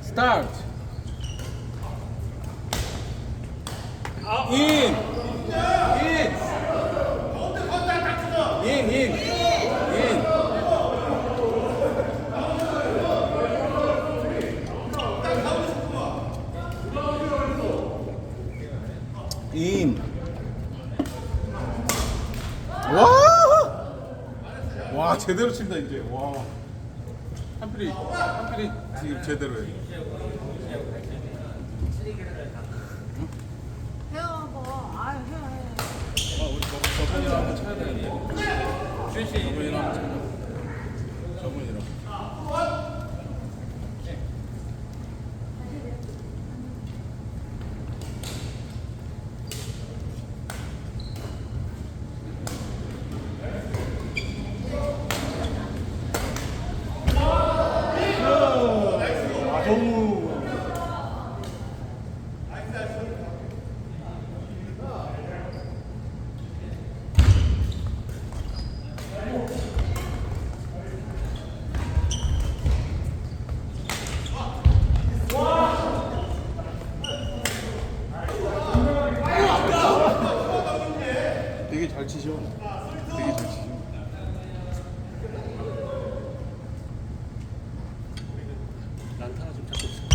스타트. 인. 인. 인, 인. 인. 인. 와! 와, 제대로 친다 이제. 와. 한필이 한필이 지금 제대로 해. 아유. 아, 우리 저, 저분이랑 한번 쳐야 되는데. 저분이랑 한번 쳐야 저분이랑. 아, 정우. 되게 잘 치셔. 되게 잘 치셔. 난타가 좀 잡고 있어.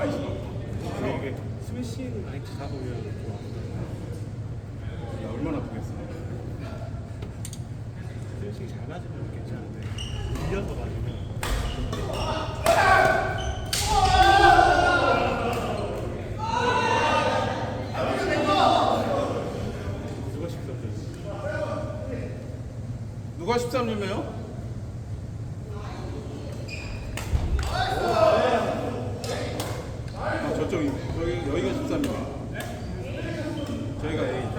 많이 치나? 이게 스매시를 많이 잡으면 좋아. 야, 얼마나 아프겠어. 스매시 잘 맞으면 괜찮은데 밀려서 맞으면 누가 식사들 누가 13년이에요? 아, 저쪽이 여기 여기가 13이에요. 저희가 A.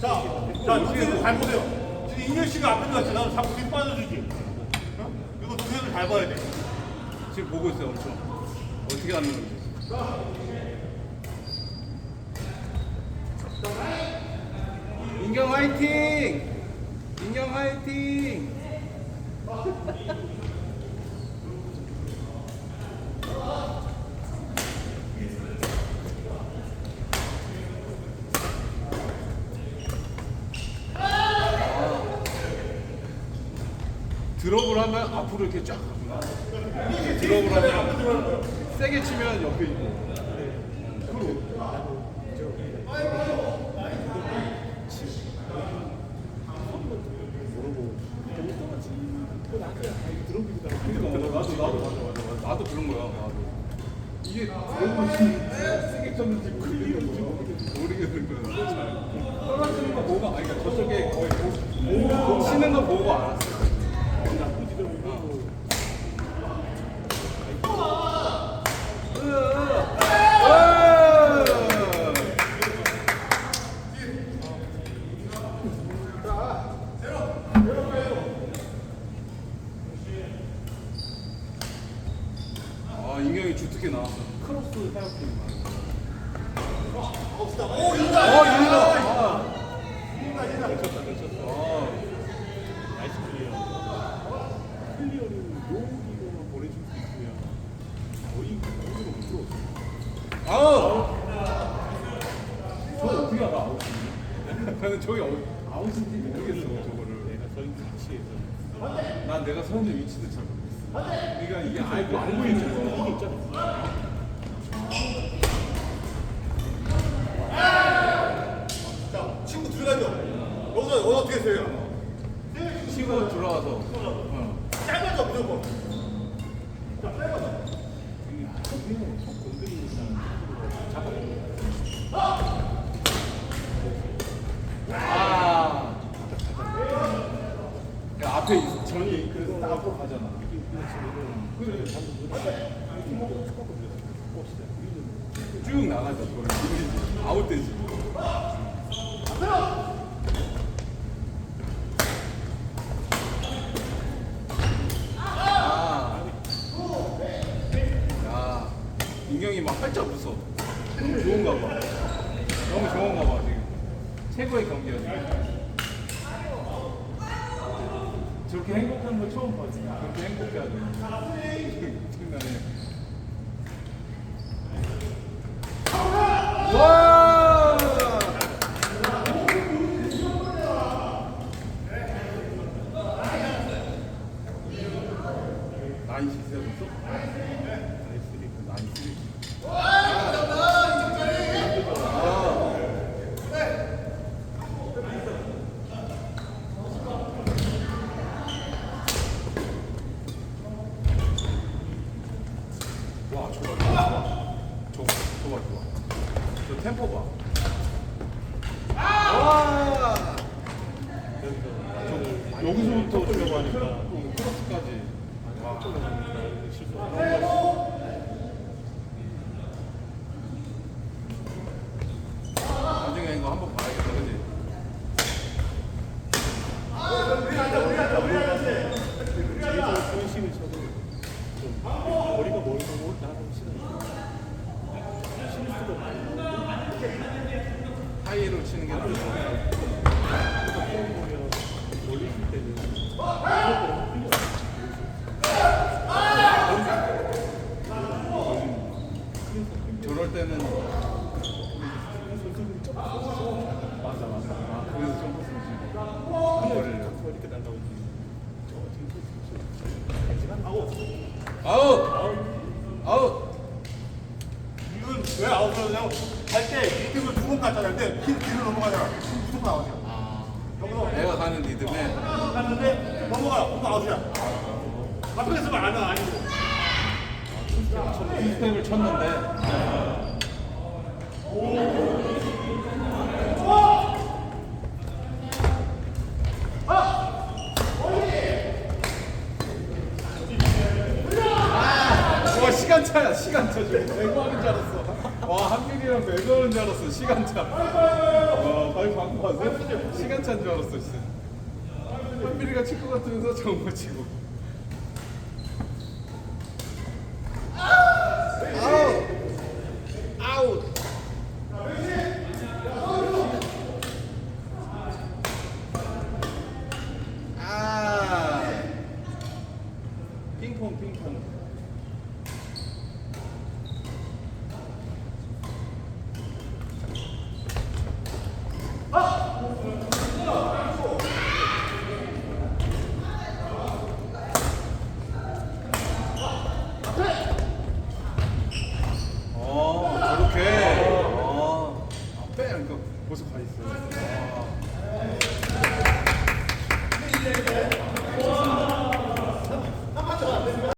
자, 자, 동생을 잘 보세요. 지금 인현 씨가 앞에 갔지. 나는 자꾸 뒤 빠져주지. 어? 이거 동생을 잘 봐야 돼. 지금 보고 있어요, 엄청. 어떻게 하는 건지. 인경 화이팅! 인경 화이팅! 드롭을 하면 앞으로 이렇게 쫙. 드롭을 하면 세게 치면 옆에 있고. 그 그러니까 나도 나도 맞아 맞아 맞아. 나도 그런 거야. 나도. 이게 드롭을 세게 쳤는지 모르겠는 거야. 모르겠는 거야. 잘. 떨어지는 거 보고 아니 그러니까 저쪽에 거의 보- 보- 치는 거 보고 알았어. 나쁜 지점이고 아 주특기 나왔어. 크로스 해볼게. 어 인다. 어 인다. 쳤다 쳤다. 아. 나이스 클리어. 클리어를 여기로만 보내줄 수 있으면 거의 거기로 못 들어왔어. 아우. 저 어떻게 알아 아웃? 나는 저기 어, 아웃인지 모르겠어 저거를. 내가 서 있는 위치에서 난 내가 서 있는 위치도 잘 모르겠어. 그러니까 이게 알고. 이게 있잖아. 아. 야, 앞에 있- 전이 그래서 딱 앞으로 가잖아. 그래. 쭉 나가자. 그걸. 아웃되지. 아. 야, 인경이 막 활짝 웃어. 너무 좋은가 봐. 너무 좋은가 봐, 지금. 최고의 경기야, 지금. 저렇게 행복한 거 처음 봤어. 그렇게 행복해하네. 사이로 치는 게 나을 것 같아요. 아, 아웃! 아웃. 아웃. 이건 왜 아웃 그러냐고. 갈때 리듬을 두번 갔잖아요. 근데 길, 길을 넘어가잖아. 그럼 무조건 아웃이야. 여기서 내가 가는 리듬에 갔는데 넘어가. 그럼 아웃이야. 앞에서 안 하면 아니고. 스텝을 쳤는데 와 시간 차야 시간 차 지금 배구하는 줄 알았어 와 한길이랑 배구하는 줄 알았어 시간차. 와 빨리 방금 봤어? 시간차인 줄 알았어 진짜. 한길이가 칠 것 같으면서 저거 치고